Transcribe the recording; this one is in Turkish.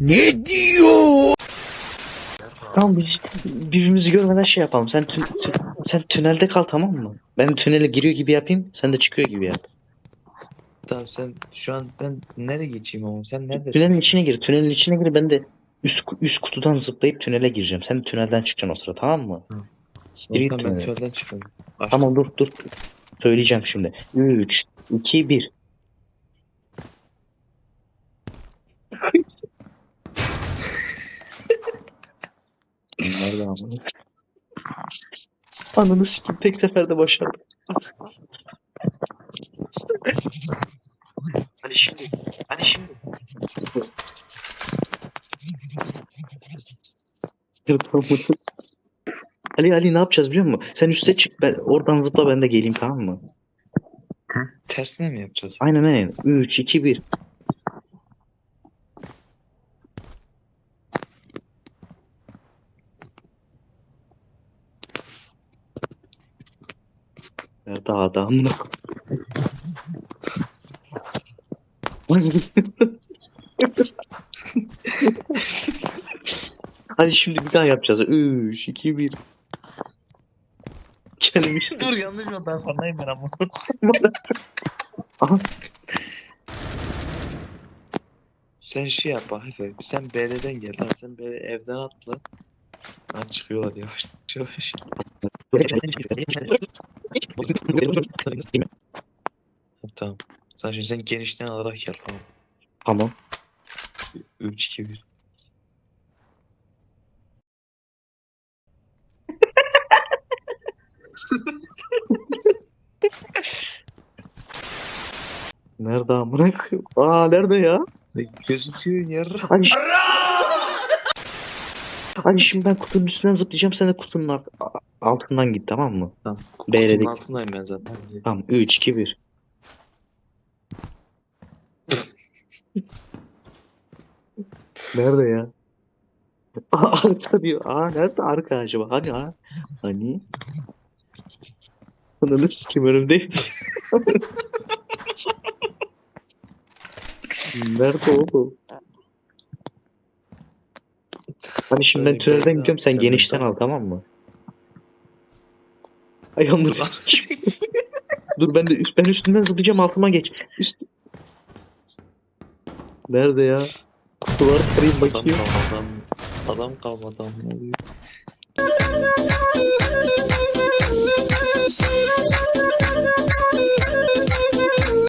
Ne diyor? Tamam biz birbirimizi görmeden şey yapalım. Sen tün- tün- sen tünelde kal tamam mı? Ben tünele giriyor gibi yapayım. Sen de çıkıyor gibi yap. Tamam sen şu an ben nereye geçeyim ama sen neredesin? Tünelin içine gir. Tünelin içine gir. Ben de üst, üst kutudan zıplayıp tünele gireceğim. Sen de tünelden çıkacaksın o sıra tamam mı? Hı. Tamam, ben tünelden çıkıyorum. Tamam dur dur. Söyleyeceğim şimdi. 3, 2, 1. Nerede ama? Ananı sikim tek seferde başardım. Hani şimdi, hani şimdi. Ali Ali ne yapacağız biliyor musun? Sen üste çık ben oradan zıpla ben de geleyim tamam mı? Tersine mi yapacağız? Aynen aynen. 3 2 1. Nerede adamına? Hadi şimdi bir daha yapacağız. 3 2 1. Kendimi Dur yanlış mı? Ben farkındayım ben ama. Aha. Sen şey yap bak Efe. Sen BL'den gel. Tamam sen BL evden atla. Ben çıkıyorlar yavaş yavaş. Tamam. Sen şimdi sen genişten alarak yap tamam. Tamam. 3 2 1. Nerede amına koyayım? Aa nerede ya? Gözüküyor yer. Hani Hani şimdi ben kutunun üstünden zıplayacağım sen de kutunun ar- altından git tamam mı? Tamam. B'ledik. Kutunun altındayım ben zaten. Tamam 3 2 1. Nerede ya? Arka diyor. Aa nerede arka acaba? Hani ha? Hani? Ananı sikim önümde. nerede oğlum? Hani şimdi ben tünelden gidiyorum sen genişten al tamam mı? Ay anladım. Dur ben de üst, ben üstünden zıplayacağım altıma geç. Üst. Nerede ya? Kutuları kırayım adam bakayım. kalmadan adam kalmadan ne oluyor?